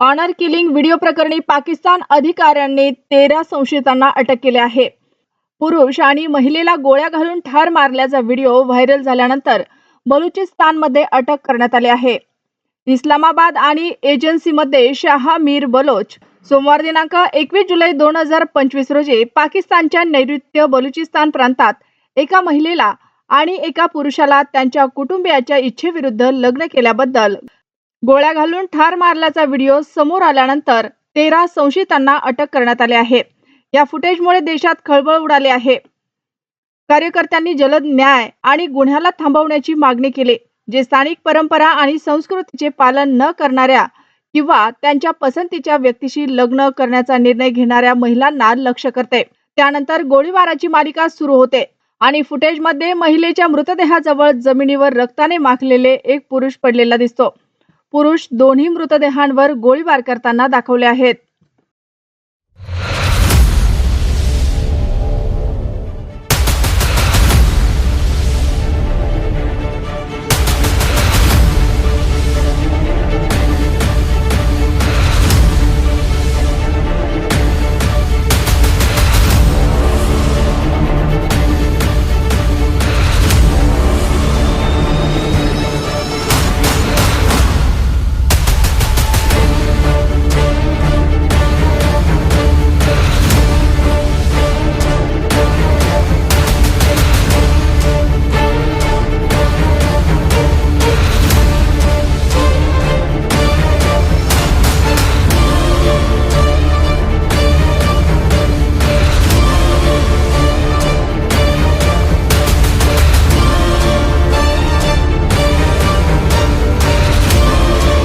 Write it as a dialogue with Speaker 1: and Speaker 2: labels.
Speaker 1: Honour killing video प्रकरणी पाकिस्तान अधिकाऱ्यांनी तेरा संशयितांना अटक केली आहे. पुरुष आणि महिलेला गोळ्या घालून ठार मारल्याचा व्हिडिओ व्हायरल झाल्यानंतर बलुचिस्तानमध्ये अटक करण्यात आली आहे. इस्लामाबाद आणि एजन्सीमध्ये शाह मीर बलोच सोमवार दिनांक एकवीस जुलै दोन हजार पंचवीस रोजी पाकिस्तानच्या नैऋत्य बलुचिस्तान प्रांतात एका महिलेला आणि एका पुरुषाला त्यांच्या कुटुंबियाच्या इच्छेविरुद्ध लग्न केल्याबद्दल गोळ्या घालून ठार मारल्याचा व्हिडिओ समोर आल्यानंतर तेरा संशयितांना अटक करण्यात आली आहे. या फुटेजमुळे देशात खळबळ उडाली आहे. कार्यकर्त्यांनी जलद न्याय आणि गुन्ह्याला थांबवण्याची मागणी केली जे स्थानिक परंपरा आणि संस्कृतीचे पालन न करणाऱ्या किंवा त्यांच्या पसंतीच्या व्यक्तीशी लग्न करण्याचा निर्णय घेणाऱ्या महिलांना लक्ष करते. त्यानंतर गोळीबाराची मालिका सुरू होते आणि फुटेजमध्ये महिलेच्या मृतदेहाजवळ जमिनीवर रक्ताने माखलेले एक पुरुष पडलेला दिसतो. पुरुष दोन्ही मृतदेहांवर गोळीबार करताना दाखवले आहेत.